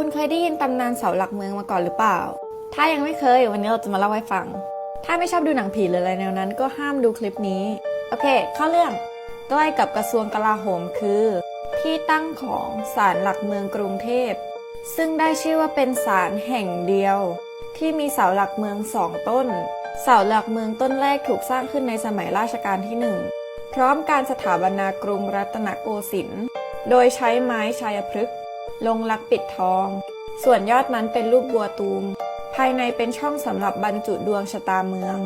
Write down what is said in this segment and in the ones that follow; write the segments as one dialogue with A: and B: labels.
A: คุณเคยได้ยินตำนานเสาหลักเมืองมาก่อนหรือเปล่า ถ้ายังไม่เคย วันนี้เราจะมาเล่าให้ฟัง ถ้าไม่ชอบดูหนังผีหรืออะไรแนวนั้น ก็ห้ามดูคลิปนี้ โอเค เข้าเรื่อง ใกล้กับกระทรวงกลาโหมคือ ที่ตั้งของศาลหลักเมืองกรุงเทพ ซึ่งได้ชื่อว่าเป็นศาลแห่งเดียว ที่มีเสาหลักเมืองสองต้น เสาหลักเมืองต้นแรกถูกสร้างขึ้นในสมัยราชการที่หนึ่งพร้อมการสถาปนากรุงรัตนโกสินทร์ โดยใช้ไม้ชัยพฤกษ์ ลงลักปิดทอง ส่วนยอดนั้นเป็นรูปบัวตูม ภายในเป็นช่องสำหรับบรรจุดวงชะตาเมือง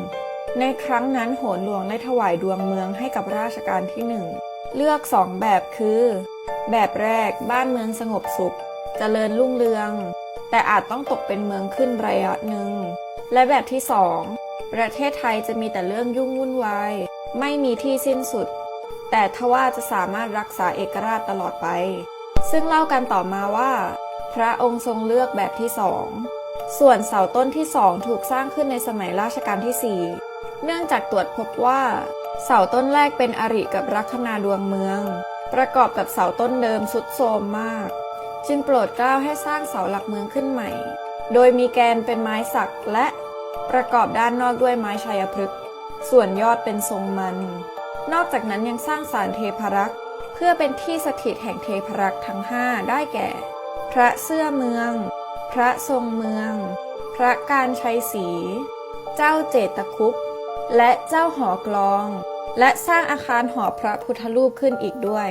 A: ในครั้งนั้นโหนหลวงได้ถวายดวงเมืองให้กับราชการที่หนึ่งเลือกสองแบบคือ แบบแรกบ้านเมืองสงบสุขเจริญรุ่งเรือง แต่อาจต้องตกเป็นเมืองขึ้นระยะหนึ่ง และแบบที่สองประเทศไทยจะมีแต่เรื่องยุ่งวุ่นวายไม่มีที่สิ้นสุด แต่ทว่าจะสามารถรักษาเอกราชตลอดไป ซึ่งเล่ากันต่อมาว่า พระองค์ทรงเลือกแบบที่สองส่วนเสาต้นที่สองถูกสร้างขึ้นในสมัยราชการที่สี่เนื่องจากตรวจพบว่า เสาต้นแรกเป็นอริกับลัคนาดวงเมือง ประกอบกับเสาต้นเดิมสุดโทรมมาก จึงโปรดเกล้าให้สร้างเสาหลักเมืองขึ้นใหม่ โดยมีแกนเป็นไม้สักและประกอบด้านนอกด้วยไม้ชัยพฤกษ์ส่วนยอดเป็นทรงมัน นอกจากนั้นยังสร้างศาลเทพรักษ์ พื่อเป็นที่สถิตแห่งเทพรักษ์ทั้งห้าได้แก่ พระเสื้อเมือง พระทรงเมือง พระการชัยศรีเจ้าเจตคุปต์และเจ้าหอกลอง และสร้างอาคารหอพระพุทธรูปขึ้นอีกด้วย